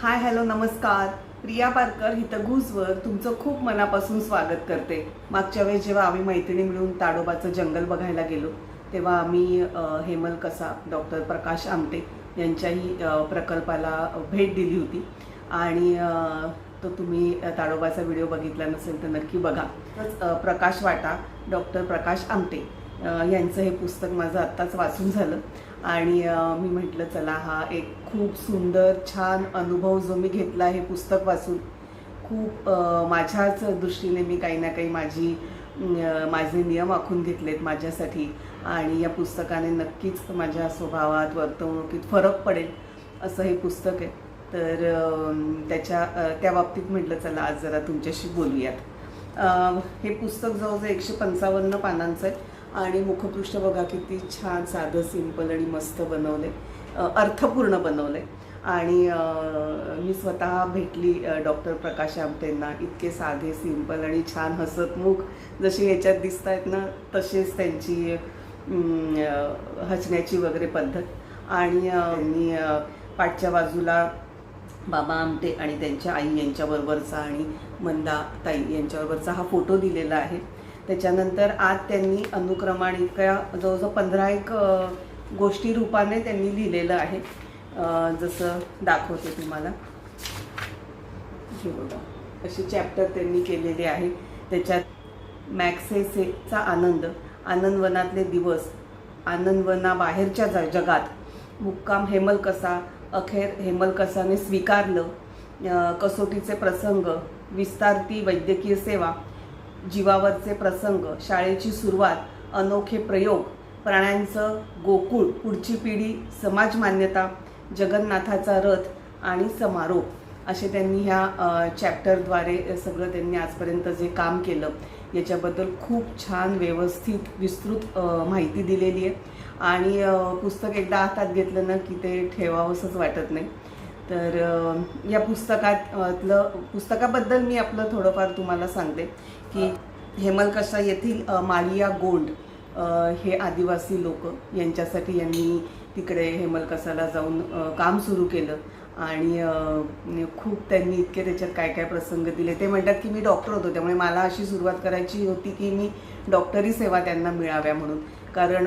Hi hello नमस्कार. प्रिया पारकर हितगुजवर तुमचं खूप मनापासून स्वागत करते. मागच्या वेळेस जेव्हा आम्ही मैत्रिणी मिळून ताडोबाचं जंगल बघायला गेलो तेव्हा आम्ही हेमल कसा डॉक्टर प्रकाश आमटे यांच्याही प्रकल्पाला भेट दिली होती. आणि तो तुम्ही ताडोबाचा व्हिडिओ बघितला नसेल तर नक्की बघा. प्रकाश वाटा डॉक्टर प्रकाश आमटे यांचं हे पुस्तक माझं आत्ताच वाचून झालं. आणि मी म्हटलं चला हा एक खूप सुंदर छान अनुभव जो मी घेतला हे पुस्तक वाचून खूप माझ्याच दृष्टीने मी काही ना काही माझी माझे नियम आखून घेतलेत माझ्यासाठी. आणि या पुस्तकाने नक्कीच माझ्या स्वभावात वर्तवणुकीत फरक पडेल असं हे पुस्तक आहे. तर त्याच्या त्या बाबतीत म्हटलं चला आज जरा तुमच्याशी बोलूयात. हे पुस्तक जवळजवळ एकशे पंचावन्न पानांचं आहे. आणि मुखपृष्ठ बघा किती छान साधं सिंपल आणि मस्त बनवले अर्थपूर्ण बनवलं आहे आणि मी स्वतः भेटली डॉक्टर प्रकाश आमटेंना इतके साधे सिंपल आणि छान हसतमुख जसे याच्यात दिसत आहेत ना तसेच त्यांची हसण्याची वगैरे पद्धत. आणि मी पाठच्या बाजूला बाबा आमटे आणि त्यांच्या आई यांच्याबरोबरचा आणि मंदा ताई यांच्याबरोबरचा हा फोटो दिलेला आहे. त्याच्यानंतर आज त्यांनी अनुक्रमाणिका जवळजवळ पंधरा एक गोष्टी रूपाने त्यांनी लिहिलेलं आहे. जसं दाखवते तुम्हाला. हे बघा. असे चॅप्टर त्यांनी केलेले आहे. त्याच्यात मॅक्सेसेचा आनंद आनंदवनातले दिवस आनंदवनाबाहेरच्या ज- जगात. मुक्काम हेमल कसा अखेर हेमल कसाने स्वीकारलं कसोटीचे प्रसंग विस्तारती वैद्यकीय सेवा जीवावरचे प्रसंग शाळेची सुरुवात अनोखे प्रयोग प्राण्यांचं गोकुळ पुढची पिढी समाज मान्यता जगन्नाथाचा रथ आणि समारोप असे त्यांनी ह्या चॅप्टरद्वारे सगळं त्यांनी आजपर्यंत जे काम केलं याच्याबद्दल खूप छान व्यवस्थित विस्तृत माहिती दिलेली आहे. आणि पुस्तक एकदा हातात घेतलं ना की ते ठेवावंसंच वाटत नाही. तर या पुस्तकातलं पुस्तकाबद्दल मी आपलं थोडंफार तुम्हाला सांगते की हेमलकशा येथील मालिया गोंड हे आदिवासी लोक यांच्यासाठी यांनी तिकडे हेमलकसाला जाऊन काम सुरू केलं. आणि खूप त्यांनी इतके त्याच्यात काय काय प्रसंग दिले. ते म्हणतात की मी डॉक्टर होतो. त्यामुळे मला अशी सुरुवात करायची होती की मी डॉक्टरी सेवा त्यांना मिळाव्या म्हणून. कारण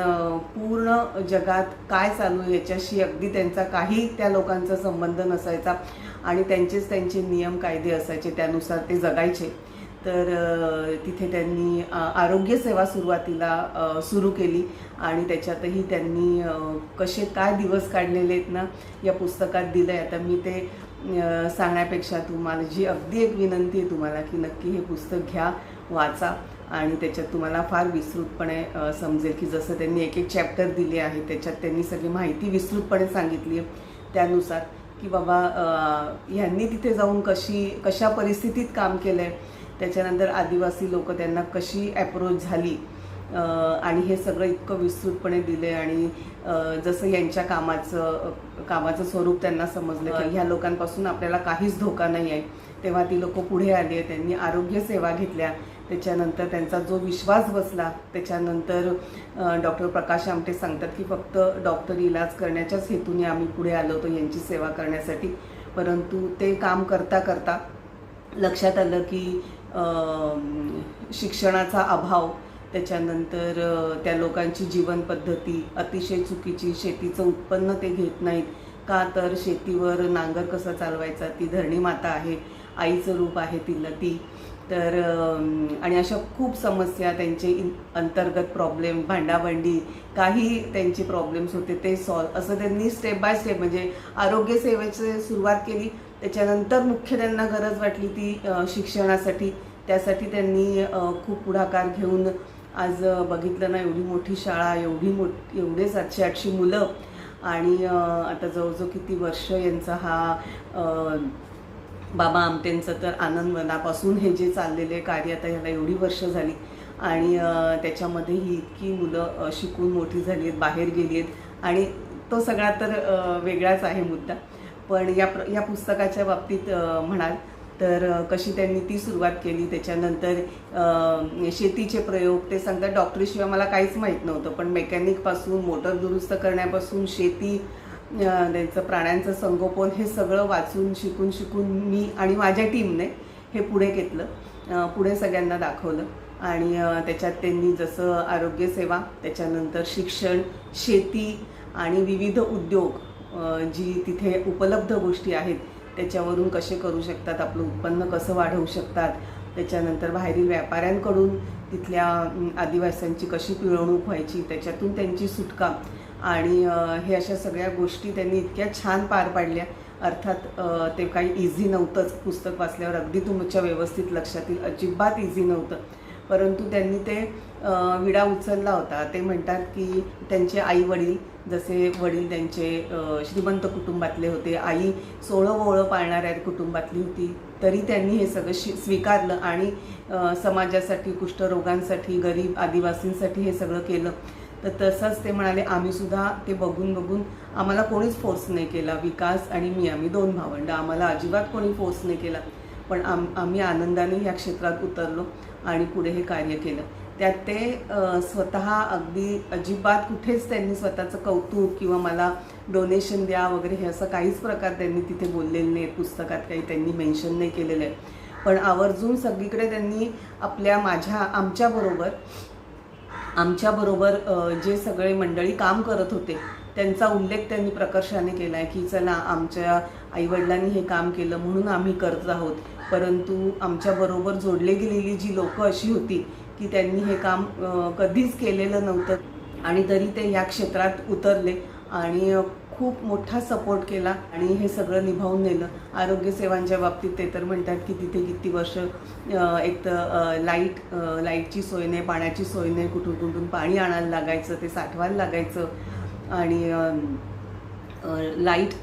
पूर्ण जगात काय चालू आहे याच्याशी अगदी त्यांचा काही त्या लोकांचा संबंध नसायचा. आणि त्यांचेच त्यांचे नियम कायदे असायचे. त्यानुसार ते जगायचे. तर तिथे त्यांनी आरोग्यसेवा सुरुवातीला सुरू केली आणि त्याच्यातही त्यांनी कसे काय दिवस काढलेले आहेत ना या पुस्तकात दिलं आहे आता मी ते सांगण्यापेक्षा तुम्हाला जी अगदी एक विनंती आहे तुम्हाला की नक्की हे पुस्तक घ्या वाचा आणि त्याच्यात तुम्हाला फार विस्तृतपणे समजेल की जसं त्यांनी एक एक चॅप्टर दिले आहे त्याच्यात त्यांनी सगळी माहिती विस्तृतपणे सांगितली आहे. त्यानुसार की बाबा ह्यांनी तिथे जाऊन कशी कशा परिस्थितीत काम केलं आहे त्याच्यानंतर आदिवासी लोक त्यांना कशी ॲप्रोच झाली आणि हे सगळं इतकं विस्तृतपणे दिले आणि जसं यांच्या कामाचं कामाचं स्वरूप त्यांना समजलं की ह्या लोकांपासून आपल्याला काहीच धोका नाही आहे तेव्हा ती लोक पुढे आली त्यांनी आरोग्य सेवा घेतल्या. त्याच्यानंतर त्यांचा जो विश्वास बसला त्याच्यानंतर डॉक्टर प्रकाश आमटे सांगतात की फक्त डॉक्टर इलाज करण्याच्याच हेतूने आम्ही पुढे आलो होतो यांची सेवा करण्यासाठी. परंतु ते काम करता करता लक्षात आलं की शिक्षणाचा अभाव त्याच्यानंतर त्या लोकांची जीवनपद्धती अतिशय चुकीची शेतीचं उत्पन्न ते घेत नाहीत. का तर शेतीवर नांगर कसा चालवायचा? ती धरणी माता आहे आईचं रूप आहे तिला ती. तर आणि अशा खूप समस्या त्यांचे इन- अंतर्गत प्रॉब्लेम भांडाभांडी काही त्यांचे प्रॉब्लेम्स होते ते सॉल्व असं त्यांनी स्टेप बाय स्टेप म्हणजे आरोग्यसेवेचे सुरुवात केली त्याच्यानंतर मुख्य त्यांना गरज वाटली ती शिक्षणासाठी. त्यासाठी त्यांनी खूप पुढाकार घेऊन आज बघितलं ना एवढी मोठी शाळा एवढी मोठी एवढे सातशे आठशे मुलं आणि आता जवळजवळ किती वर्ष यांचा हा बाबा आमटेंचं तर आनंदवनापासून हे जे चाललेले कार्य आता ह्याला एवढी वर्ष झाली आणि त्याच्यामध्ये ही इतकी मुलं शिकून मोठी झाली आहेत बाहेर गेली आहेत आणि तो सगळा तर वेगळाच आहे मुद्दा. पण या प्र या पुस्तकाच्या बाबतीत म्हणाल तर कशी त्यांनी ती सुरुवात केली त्याच्यानंतर शेतीचे प्रयोग ते सांगतात डॉक्टरीशिवाय मला काहीच माहीत नव्हतं पण मेकॅनिकपासून मोटर दुरुस्त करण्यापासून शेती त्यांचं प्राण्यांचं संगोपन हे सगळं वाचून शिकून शिकून मी आणि माझ्या टीमने हे पुढे घेतलं पुढे सगळ्यांना दाखवलं. आणि त्याच्यात त्यांनी जसं आरोग्यसेवा त्याच्यानंतर शिक्षण शेती आणि विविध उद्योग जी तिथे उपलब्ध गोष्टी आहेत त्याच्यावरून कसे करू शकतात आपलं उत्पन्न कसं वाढवू शकतात त्याच्यानंतर बाहेरील व्यापाऱ्यांकडून तिथल्या आदिवासींची कशी पिळवणूक व्हायची त्याच्यातून त्यांची सुटका आणि हे अशा सगळ्या गोष्टी त्यांनी इतक्या छान पार पाडल्या. अर्थात ते काही इझी नव्हतंच. पुस्तक वाचल्यावर अगदी तुमच्या व्यवस्थित लक्षात येईल अजिबात इझी नव्हतं. परंतु त्यांनी ते विडा उचलला होता. ते म्हणतात की त्यांचे आई वडील जसे वडील त्यांचे श्रीमंत कुटुंबातले होते आई सोळं वोळं पाळणाऱ्या कुटुंबातली होती तरी त्यांनी हे सगळं शि स्वीकारलं आणि समाजासाठी कुष्ठरोगांसाठी गरीब आदिवासींसाठी हे सगळं केलं. तर तसंच ते म्हणाले आम्हीसुद्धा ते बघून बघून आम्हाला कोणीच फोर्स नाही केला विकास आणि मी आम्ही दोन भावंड आम्हाला अजिबात कोणी फोर्स नाही केला. पण आम आम्ही आनंदाने या क्षेत्रात उतरलो आणि पुढे हे कार्य केलं. त्यात ते स्वतः अगदी अजिबात कुठेच त्यांनी स्वतःचं कौतुक किंवा मला डोनेशन द्या वगैरे हे असं काहीच प्रकार त्यांनी तिथे बोललेलं नाही पुस्तकात काही त्यांनी मेन्शन नाही केलेलं आहे. पण आवर्जून सगळीकडे त्यांनी आपल्या माझ्या आमच्याबरोबर आमच्याबरोबर जे सगळे मंडळी काम करत होते त्यांचा उल्लेख त्यांनी प्रकर्षाने केला आहे की चला आमच्या आईवडिलांनी हे काम केलं म्हणून आम्ही करत आहोत. परंतु आमच्याबरोबर जोडले गेलेली जी लोकं अशी होती की त्यांनी हे काम कधीच केलेलं नव्हतं. आणि तरी ते या क्षेत्रात उतरले आणि खूप मोठा सपोर्ट केला आणि हे सगळं निभावून नेलं. आरोग्यसेवांच्या बाबतीत ते तर म्हणतात की तिथे किती वर्ष एक तर लाइट लाईटची सोय नाही पाण्याची सोय नाही कुठून कुठून पाणी आणायला लागायचं ते साठवायला लागायचं. आणि लाइट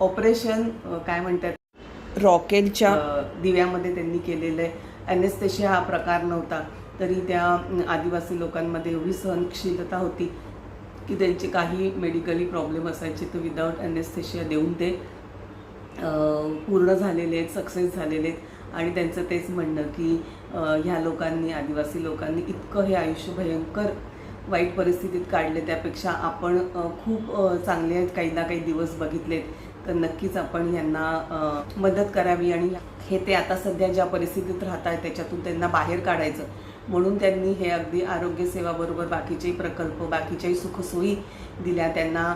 ऑपरेशन काय म्हणतात रॉकेलच्या दिव्यामध्ये त्यांनी केलेलं आहे. ॲनेस्थेशिया हा प्रकार नव्हता. तरी त्या आदिवासी लोकांमध्ये एवढी सहनशीलता होती की त्यांचे काही मेडिकली प्रॉब्लेम असायचे तर विदाऊट अनेस्थेशिया देऊन ते पूर्ण झालेले आहेत सक्सेस झालेले आहेत. आणि त्यांचं तेच म्हणणं की ह्या लोकांनी आदिवासी लोकांनी इतकं हे आयुष्य भयंकर वाईट परिस्थितीत काढले. त्यापेक्षा आपण खूप चांगले आहेत. काही ना काही दिवस बघितलेत तर नक्कीच आपण यांना मदत करावी. आणि हे ते आता सध्या ज्या परिस्थितीत राहत आहेत त्याच्यातून त्यांना बाहेर काढायचं. म्हणून त्यांनी हे अगदी आरोग्यसेवाबरोबर बाकीचेही प्रकल्प बाकीच्याही सुखसोयी दिल्या. त्यांना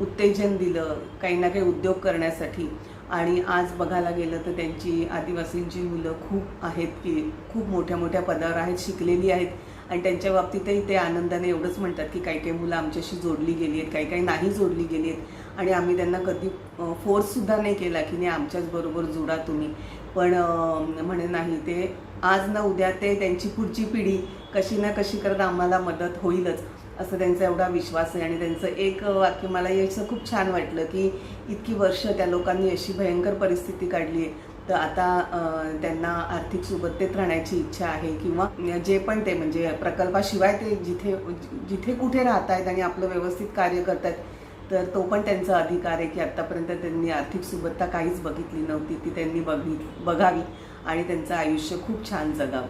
उत्तेजन दिलं काही ना काही उद्योग करण्यासाठी. आणि आज बघायला गेलं तर त्यांची आदिवासींची मुलं खूप आहेत की खूप मोठ्या मोठ्या पदावर आहेत शिकलेली आहेत. आणि त्यांच्या बाबतीतही ते आनंदाने एवढंच म्हणतात की काही काही मुलं आमच्याशी जोडली गेली आहेत काही काही नाही जोडली गेली आहेत. आणि आम्ही त्यांना कधी फोर्ससुद्धा नाही केला की नाही आमच्याचबरोबर जोडा तुम्ही. पण म्हणे नाही ते आज ना उद्या ते त्यांची पुढची पिढी कशी ना कशी करत आम्हाला मदत होईलच. असं त्यांचा एवढा विश्वास आहे आणि त्यांचं एक वाक्य मला याचं खूप छान वाटलं की इतकी वर्ष त्या लोकांनी अशी भयंकर परिस्थिती काढली आहे. तर आता त्यांना आर्थिक सुबत्तेत राहण्याची इच्छा आहे किंवा जे पण ते म्हणजे प्रकल्पाशिवाय ते जिथे जिथे कुठे राहत आहेत आणि आपलं व्यवस्थित कार्य करत आहेत तर तो पण त्यांचा अधिकार आहे की आत्तापर्यंत त्यांनी आर्थिक सुबत्ता काहीच बघितली नव्हती. ती त्यांनी बघित बघावी आणि त्यांचं आयुष्य खूप छान जगावं.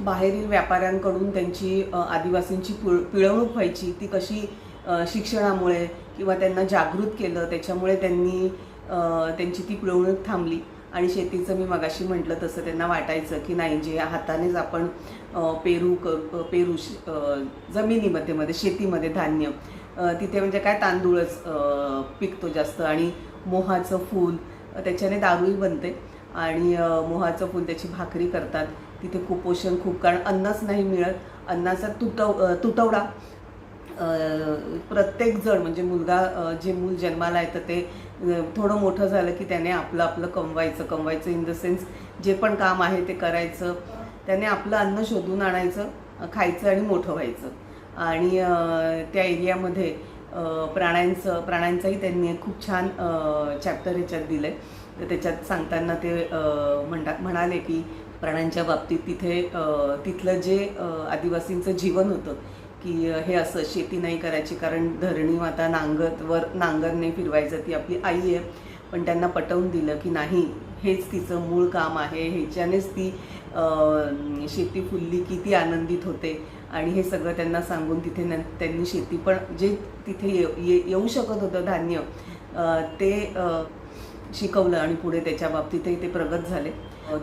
बाहेरील व्यापाऱ्यांकडून त्यांची आदिवासींची पिळ पिळवणूक व्हायची. ती कशी शिक्षणामुळे किंवा त्यांना जागृत केलं त्याच्यामुळे त्यांनी त्यांची ती पिळवणूक थांबली. आणि शेतीचं मी मगाशी म्हटलं तसं त्यांना वाटायचं की नाही जे हातानेच आपण पेरू कर पेरू जमिनीमध्ये मध्ये शेतीमध्ये धान्य तिथे म्हणजे काय तांदूळच पिकतो जास्त आणि मोहाचं फूल त्याच्याने दारूही बनते. आणि मोहाचं फूल त्याची भाकरी करतात. तिथे कुपोषण खूप कारण अन्नच नाही मिळत. अन्नाचा तुटव तुटवडा प्रत्येकजण प्रत्येक जण म्हणजे मुलगा जे मूल जन्माला येतं ते थोडं मोठं झालं की त्याने आपलं आपलं कमवायचं कमवायचं इन द सेन्स जे पण काम आहे ते करायचं. त्याने आपलं अन्न शोधून आणायचं खायचं आणि मोठं व्हायचं. आणि त्या एरियामध्ये प्राण्यांचं प्राण्यांचंही त्यांनी खूप छान चॅप्टर ह्याच्यात दिलं आहे तर त्याच्यात सांगताना ते म्हणतात म्हणाले की प्राण्यांच्या बाबतीत तिथे तिथलं जे आदिवासींचं जीवन होतं की हे असं शेती नाही करायची कारण धरणी माता नांगरवर नांगरने फिरवायचं ती आपली आई आहे. पण त्यांना पटवून दिलं की नाही हेच तिचं मूळ काम आहे. ह्याच्यानेच ती शेती फुलली की ती आनंदित होते. आणि हे सगळं त्यांना सांगून तिथे न त्यांनी शेती पण जे तिथे ये ये- येऊ शकत होतं धान्य ते शिकवलं आणि पुढे त्याच्या बाबतीतही ते प्रगत झाले.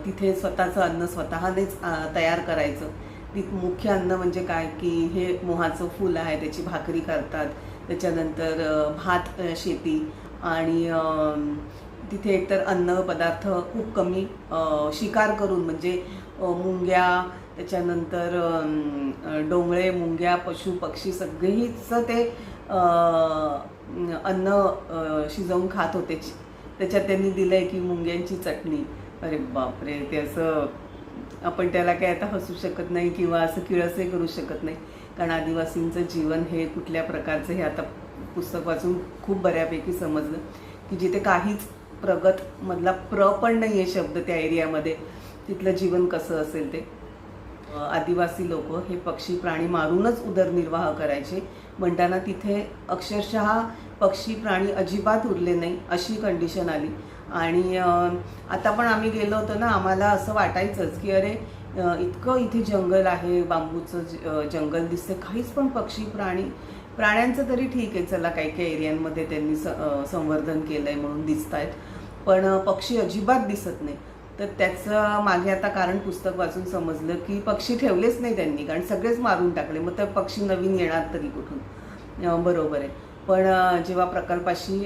तिथे स्वतःचं अन्न स्वतःनेच तयार करायचं. ती मुख्य अन्न म्हणजे काय? की हे मोहाचं फूल आहे त्याची भाकरी करतात त्याच्यानंतर भात शेती आणि तिथे एकतर अन्न पदार्थ खूप कमी शिकार करून म्हणजे मुंग्या त्याच्यानंतर डोंगळे मुंग्या पशु पक्षी सगळीच ते अन्न शिजवून खात होते. त्याच्यात त्यांनी दिलंय की मुंग्यांची चटणी. अरे बापरे ते असं आपण त्याला काय आता हसू शकत नाही किंवा असं किळसही करू शकत नाही. कारण आदिवासींचं जीवन हे कुठल्या प्रकारचं हे आता पुस्तक वाचून खूप बऱ्यापैकी समजलं की जिथे काहीच प्रगत मधला प्र पण नाही आहे शब्द त्या एरियामध्ये. तिथलं जीवन कसं असेल ते. आदिवासी लोक हे पक्षी प्राणी मारूनच उदरनिर्वाह करायचे. म्हणताना तिथे अक्षरशः पक्षी प्राणी अजिबात उरले नाही अशी कंडिशन आली. आणि आता पण आम्ही गेलो होतो ना आम्हाला असं वाटायचंच की अरे इतकं इथे जंगल आहे बांबूचं ज- जंगल दिसते काहीच पण पक्षी प्राणी प्राण्यांचं तरी ठीक आहे चला काही काही एरियांमध्ये त्यांनी स संवर्धन केलं आहे म्हणून दिसत आहेत पण पक्षी अजिबात दिसत नाही तर त्याचं मागे आता कारण पुस्तक वाचून समजलं की पक्षी ठेवलेच नाही त्यांनी कारण सगळेच मारून टाकले. मग तर पक्षी नवीन येणार तरी कुठून? बरोबर आहे. पण जेव्हा प्रकल्पाशी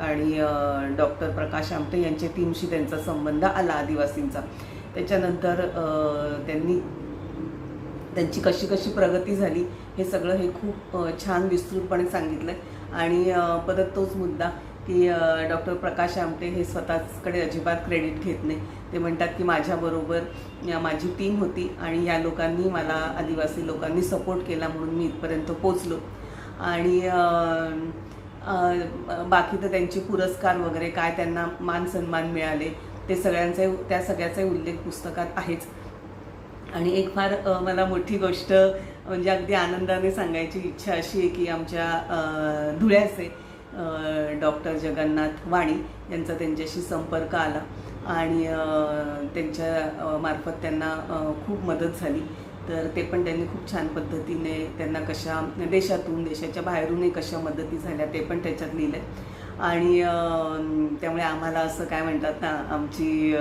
आणि डॉक्टर प्रकाश आमटे यांच्या टीमशी त्यांचा संबंध आला आदिवासींचा त्याच्यानंतर त्यांनी त्यांची कशी कशी प्रगती झाली हे सगळं हे खूप छान विस्तृतपणे सांगितलं आणि परत तोच मुद्दा की डॉक्टर प्रकाश आमटे हे स्वतःकडे अजिबात क्रेडिट घेत नाही. ते म्हणतात की माझ्याबरोबर माझी टीम होती आणि या लोकांनी मला आदिवासी लोकांनी सपोर्ट केला म्हणून मी इथपर्यंत पोचलो आणि बाकी तर त्यांचे पुरस्कार वगैरे काय त्यांना मान सन्मान मिळाले ते सगळ्यांचे त्या सगळ्याचाही उल्लेख पुस्तकात आहेच. आणि एक फार मला मोठी गोष्ट म्हणजे अगदी आनंदाने सांगायची इच्छा अशी आहे की आमच्या धुळ्याचे डॉक्टर जगन्नाथ वाणी यांचा त्यांच्याशी संपर्क आला आणि त्यांच्या मार्फत त्यांना खूप मदत झाली. तर ते पण त्यांनी खूप छान पद्धतीने त्यांना कशा देशातून देशाच्या बाहेरूनही कशा मदती झाल्या ते पण त्याच्यात लिहिलं आहे आणि त्यामुळे आम्हाला असं काय म्हणतात ना आमची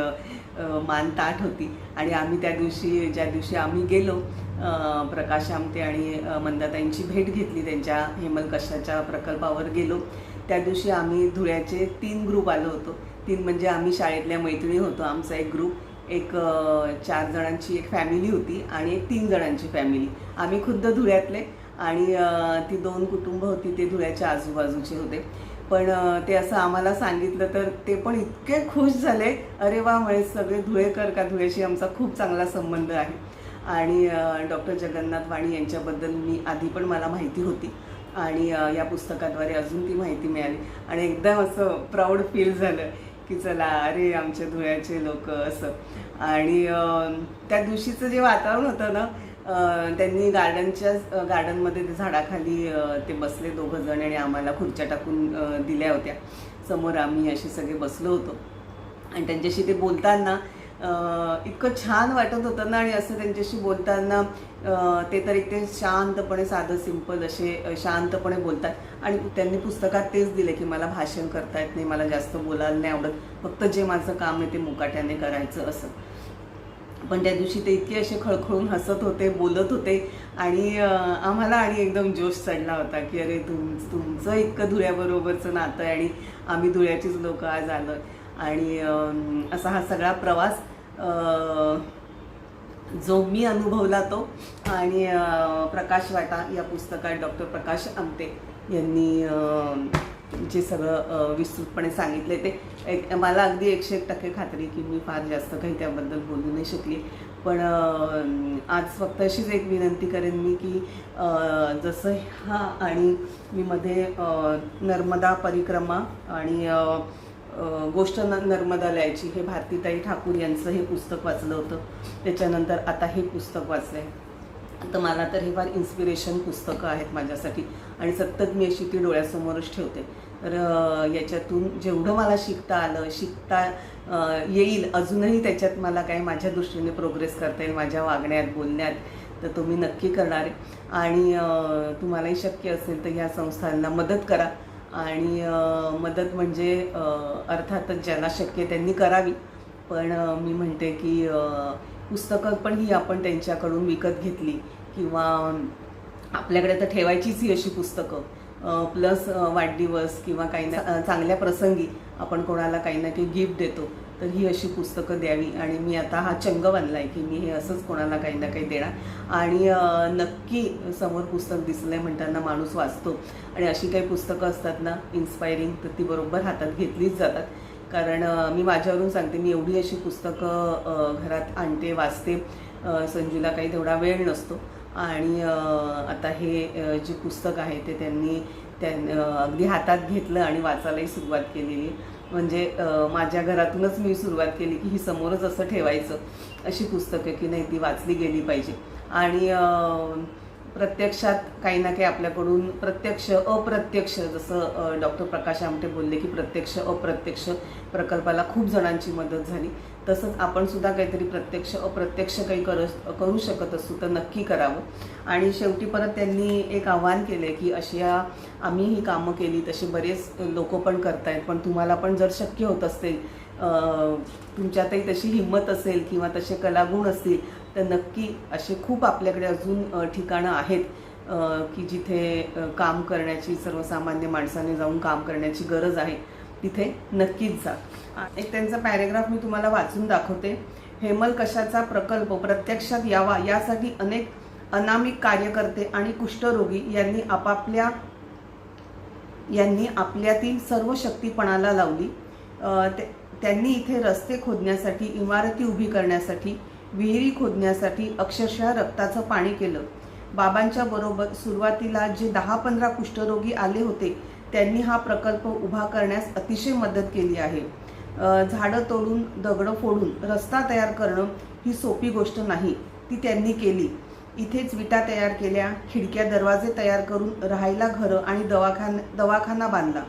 मान ताठ होती. आणि आम्ही त्या दिवशी ज्या दिवशी आम्ही गेलो प्रकाश आमटे आणि मंदाताईंची भेट घेतली. त्यांच्या हेमलकशाच्या प्रकल्पावर गेलो. त्या दिवशी आम्ही धुळ्याचे तीन ग्रुप आलो होतो. तीन म्हणजे आम्ही शाळेतल्या मैत्रिणी होतो. आमचा एक ग्रुप एक चार जणांची एक फॅमिली होती आणि एक तीन जणांची फॅमिली आम्ही खुद्द धुळ्यातले आणि ती दोन कुटुंब होती. ते धुळ्याच्या आजूबाजूचे होते. पण ते असं आम्हाला सांगितलं तर ते पण इतके खुश झाले. अरे वा म्हणजे सगळे धुळेकर का धुळेशी आमचा खूप चांगला संबंध आहे. आणि डॉक्टर जगन्नाथ वाणी यांच्याबद्दल मी आधी पण मला माहिती होती. आणि या पुस्तकाद्वारे अजून ती माहिती मिळाली. आणि एकदम असं प्राऊड फील झालं की चला अरे आमच्या धुळ्याचे लोक असं. आणि त्या दिवशीचं जे वातावरण होतं ना त्यांनी गार्डनच्या गार्डनमध्ये ते झाडाखाली ते बसले दोघं जण आणि आम्हाला खुर्च्या टाकून दिल्या होत्या. समोर आम्ही असे सगळे बसलो होतो. आणि त्यांच्याशी ते बोलताना इतकं छान वाटत होतं ना आणि असं त्यांच्याशी बोलताना ते तर एक ते शांतपणे साधं सिंपल असे शांतपणे बोलतात. आणि त्यांनी पुस्तकात तेच दिले की मला भाषण करता येत नाही मला जास्त बोलायला नाही आवडत. फक्त जे माझं काम आहे ते मुकाट्याने करायचं असं. पण त्या दिवशी ते इतके असे खळखळून हसत होते बोलत होते. आणि आम्हाला आणि एकदम जोश चढला होता की अरे तुम तुमचं इतकं धुळ्याबरोबरचं नातं आहे आणि आम्ही धुळ्याचीच लोक आज आलो आणि असा हा सगळा प्रवास जो मी अनुभवला तो. आणि प्रकाश वाटा या पुस्तकात डॉक्टर प्रकाश आमटे यांनी जे सगळं विस्तृतपणे सांगितले ते एक मला अगदी एकशे एक टक्के खात्री की मी फार जास्त काही त्याबद्दल बोलू नाही शकली. पण आज फक्त अशीच एक विनंती करेन मी की जसं हा आणि मी मध्ये नर्मदा परिक्रमा आणि गोष्ट न लिहायची हे भारतीताई ठाकूर यांचं हे पुस्तक वाचलं होतं. त्याच्यानंतर आता हे पुस्तक वाचलं आहे तर मला तर हे फार इन्स्पिरेशन पुस्तकं आहेत माझ्यासाठी. आणि सतत मी अशी ती डोळ्यासमोरच ठेवते. तर याच्यातून जेवढं मला शिकता आलं शिकता येईल अजूनही त्याच्यात मला काही माझ्या दृष्टीने प्रोग्रेस करता येईल माझ्या वागण्यात बोलण्यात तर तो मी नक्की करणार आहे. आणि तुम्हालाही शक्य असेल तर ह्या संस्थांना मदत करा. आणि मदत म्हणजे अर्थातच ज्यांना शक्य त्यांनी करावी. पण मी म्हणते की पुस्तकं पण ही आपण त्यांच्याकडून विकत घेतली किंवा आपल्याकडे तर ठेवायचीच ही अशी पुस्तकं. प्लस वाढदिवस किंवा काही ना चांगल्या प्रसंगी आपण कोणाला काही ना काही गिफ्ट देतो तर ही अशी पुस्तकं द्यावी. आणि मी आता हा चंग बांधला आहे की मी हे असंच कोणाला काही ना काही देणार. आणि नक्की समोर पुस्तक दिसलं आहे म्हणताना माणूस वाचतो. आणि अशी काही पुस्तकं असतात ना इन्स्पायरिंग तर ती बरोबर हातात घेतलीच जातात. कारण मी माझ्यावरून सांगते मी एवढी अशी पुस्तकं घरात आणते वाचते. संजूला काही तेवढा वेळ नसतो. आणि आता हे जे पुस्तक आहे ते त्यांनी त्यां अगदी हातात घेतलं आणि वाचायलाही सुरुवात केलेली. म्हणजे माझ्या घरातूनच मी सुरुवात केली की ही समोरच असं ठेवायचं अशी पुस्तकं की नाही ती वाचली गेली पाहिजे. आणि प्रत्यक्षात काही ना काही आपल्याकडून प्रत्यक्ष अप्रत्यक्ष जसं डॉक्टर प्रकाश आमटे बोलले की प्रत्यक्ष अप्रत्यक्ष प्रकल्पाला खूप जणांची मदत झाली. तसंच आपण सुद्धा काहीतरी प्रत्यक्ष अप्रत्यक्ष काही कर करू शकत असू तर नक्की करावं. आणि शेवटी परत त्यांनी एक आव्हान केले की अशा आम्ही ही कामं केली तसे बरेच लोक पण करतायत. पण तुम्हाला पण जर शक्य होत असेल तुमच्यातही तशी हिंमत असेल किंवा तसे कलागुण असतील तर नक्की असे खूप आपल्याकडे अजून ठिकाणं आहेत की जिथे काम करण्याची सर्वसामान्य माणसाने जाऊन काम करण्याची गरज आहे तिथे नक्कीच जा. एक त्यांचा पॅरेग्राफ मी तुम्हाला वाचून दाखवते. हेमल कशाचा प्रकल्प प्रत्यक्षात यावा यासाठी अनेक अनामिक कार्यकर्ते आणि कुष्ठरोगी यांनी आपापल्या यांनी आपल्यातील सर्व शक्तीपणाला लावली. ते- त्यांनी इथे रस्ते खोदण्यासाठी इमारती उभी करण्यासाठी विहिरी खोदण्यासाठी अक्षरशः रक्ताचं पाणी केलं. बाबांच्या बरोबर सुरुवातीला जे दहा पंधरा कुष्ठरोगी आले होते त्यांनी हा प्रकल्प उभा करण्यास अतिशय मदत केली आहे. झाडं तोडून दगडं फोडून रस्ता तयार करणं ही सोपी गोष्ट नाही ती त्यांनी केली. इथेच विटा तयार केल्या खिडक्या दरवाजे तयार करून राहायला घरं आणि दवाखान दवाखाना बांधला.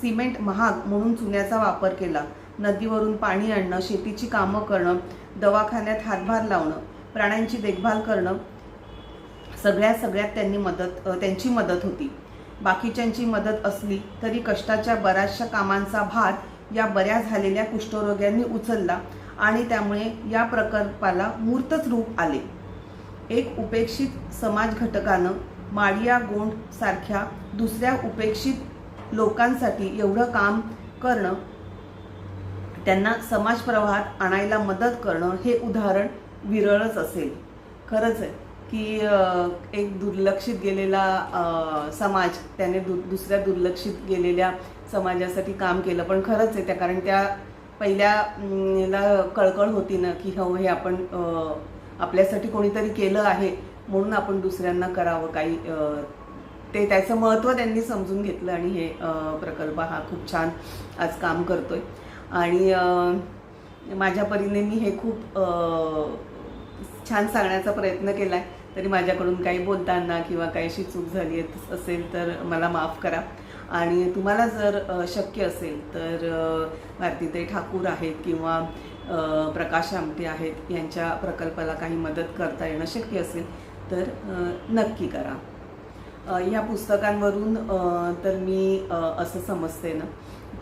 सिमेंट महाग म्हणून चुन्याचा वापर केला. नदीवरून पाणी आणणं शेतीची कामं करणं दवाखान्यात हातभार लावणं प्राण्यांची देखभाल करणं सगळ्या सगळ्यात त्यांनी मदत त्यांची मदत होती. बाकीच्यांची मदत असली तरी कष्टाच्या बऱ्याचशा कामांचा भार या बऱ्या झालेल्या कुष्ठरोग्यांनी उचलला आणि त्यामुळे या प्रकल्पाला मूर्तच रूप आले. एक उपेक्षित समाज घटकानं माडिया गोंड सारख्या दुसऱ्या उपेक्षित लोकांसाठी एवढं काम करणं त्यांना समाज प्रवाहात आणायला मदत करणं हे उदाहरण विरळच असेल. खरंच आहे की एक दुर्लक्षित गेलेला समाज त्याने दु दुसऱ्या दुर्लक्षित गेलेल्या समाजासाठी काम केलं. पण खरंच आहे त्या कारण त्या पहिल्या ला कळकळ होती ना की हो हे आपण आपल्यासाठी कोणीतरी केलं आहे म्हणून आपण दुसऱ्यांना करावं काही ते त्याचं महत्त्व त्यांनी समजून घेतलं आणि हे प्रकल्प हा खूप छान आज काम करतोय. आणि माझ्या परीने मी हे खूप छान सांगण्याचा प्रयत्न केला आहे तरी माझ्याकडून काही बोलताना किंवा काही अशी चूक झाली आहे असेल तर मला माफ करा. आणि तुम्हाला जर शक्य असेल तर भारतीताई ठाकूर आहेत किंवा प्रकाश आमटे आहेत यांच्या प्रकल्पाला काही मदत करता येणं शक्य असेल तर नक्की करा. ह्या पुस्तकांवरून तर मी असं समजते ना.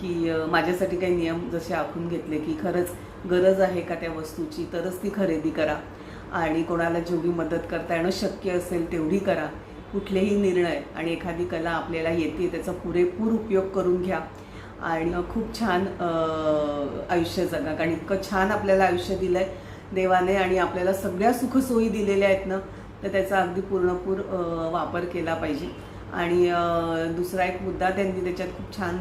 की माझ्यासाठी काही नियम जसे आखून घेतले की खरंच गरज आहे का त्या वस्तूची तरच ती खरेदी करा. आणि कोणाला जेवढी मदत करता येणं शक्य असेल तेवढी करा. कुठलेही निर्णय आणि एखादी कला आपल्याला येते त्याचा पुरेपूर उपयोग करून घ्या. आणि खूप छान आयुष्य जगा. कारण इतकं छान आपल्याला आयुष्य दिलं आहे देवाने आणि आपल्याला सगळ्या सुखसोयी दिलेल्या आहेत ना तर त्याचा अगदी पूर्णपूर वापर केला पाहिजे. आणि दुसरा एक मुद्दा त्यांनी त्याच्यात खूप छान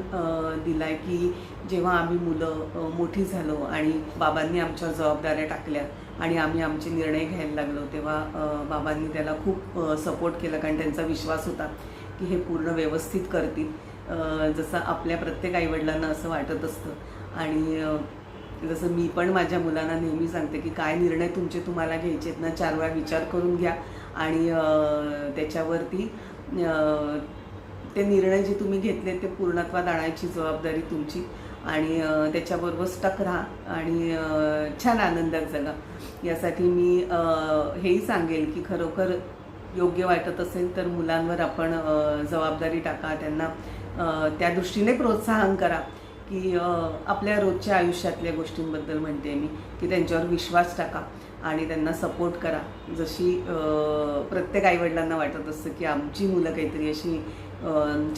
दिला आहे की जेव्हा आम्ही मुलं मोठी झालो आणि बाबांनी आमच्या जबाबदाऱ्या टाकल्या आणि आम्ही आमचे निर्णय घ्यायला लागलो तेव्हा बाबांनी त्याला खूप सपोर्ट केला कारण त्यांचा विश्वास होता की हे पूर्ण व्यवस्थित करतील. जसं आपल्या प्रत्येक आईवडिलांना असं वाटत असतं. आणि जसं मी पण माझ्या मुलांना नेहमी सांगते की काय निर्णय तुमचे तुम्हाला घ्यायचे आहेत ना चार वेळा विचार करून घ्या आणि त्याच्यावरती ते निर्णय जे तुम्ही घेतले ते पूर्णत्वात आणायची जबाबदारी तुमची आणि त्याच्याबरोबर स्टक राहा आणि छान आनंदात जगा. यासाठी मी हेही सांगेल की खरोखर योग्य वाटत असेल तर मुलांवर आपण जबाबदारी टाका त्यांना त्या दृष्टीने प्रोत्साहन करा की आपल्या रोजच्या आयुष्यातल्या गोष्टींबद्दल म्हणते मी की त्यांच्यावर विश्वास टाका. आणि त्यांना सपोर्ट करा. जशी प्रत्येक आईवडिलांना वाटत असतं की आमची मुलं काहीतरी अशी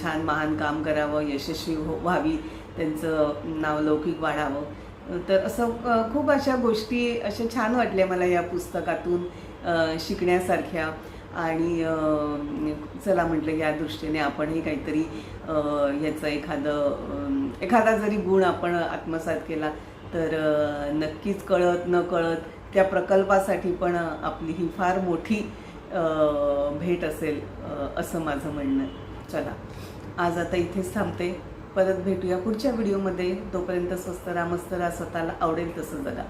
छान महान काम करावं यशस्वी हो व्हावी त्यांचं नाव लौकिक वाढावं. तर असं खूप अशा गोष्टी अशा छान वाटल्या मला या पुस्तकातून शिकण्यासारख्या. आणि चला म्हटलं या दृष्टीने आपणही काहीतरी ह्याचं एखादं एखादा जरी गुण आपण आत्मसात केला तर नक्कीच कळत न कळत त्या प्रकल्पासाठी पण आपली ही फार मोठी भेट असेल असं माझं म्हणणं चला आज आता इथेच थांबते. परत भेटूया पुढच्या व्हिडिओमध्ये. तोपर्यंत स्वस्त रामस्त राहा स्वतःला आवडेल तसं जगा.